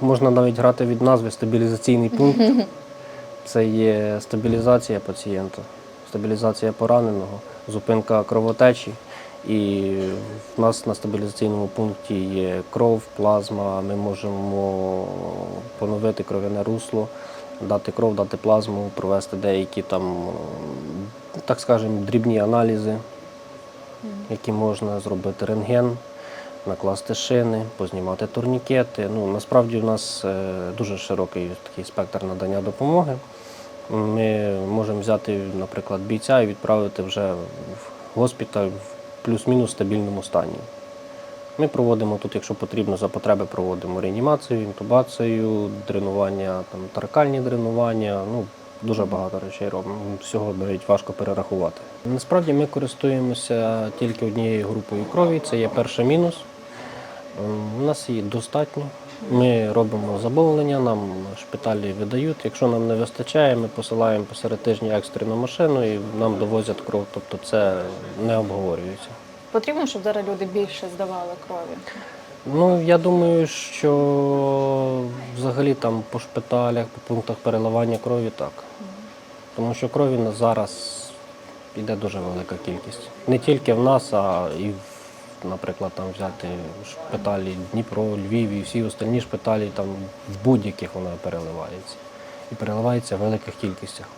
можна навіть грати від назви стабілізаційний пункт. Це є стабілізація пацієнта, стабілізація пораненого, зупинка кровотечі. І в нас на стабілізаційному пункті є кров, плазма. Ми можемо поновити кров'яне русло, дати кров, дати плазму, провести деякі там, так скажемо, дрібні аналізи, які можна зробити рентген, накласти шини, познімати турнікети. Ну, насправді у нас е, дуже широкий такий спектр надання допомоги. Ми можемо взяти, наприклад, бійця і відправити вже в госпіталь в плюс-мінус стабільному стані. Ми проводимо тут, якщо потрібно, за потреби проводимо реанімацію, інтубацію, дренування, там, таракальні дренування. Ну, дуже багато речей робимо. Всього навіть важко перерахувати. Насправді ми користуємося тільки однією групою крові, це є перший мінус. У нас її достатньо. Ми робимо замовлення, нам шпиталі видають. Якщо нам не вистачає, ми посилаємо посеред тижня екстрену машину і нам довозять кров. Тобто це не обговорюється. Потрібно, щоб зараз люди більше здавали крові. Ну, я думаю, що взагалі там по шпиталях, по пунктах переливання крові так. Тому що крові на зараз йде дуже велика кількість. Не тільки в нас, а і, в, наприклад, там взяти шпиталі Дніпро, Львів і всі остальні шпиталі, там в будь-яких вона переливається. І переливається в великих кількостях.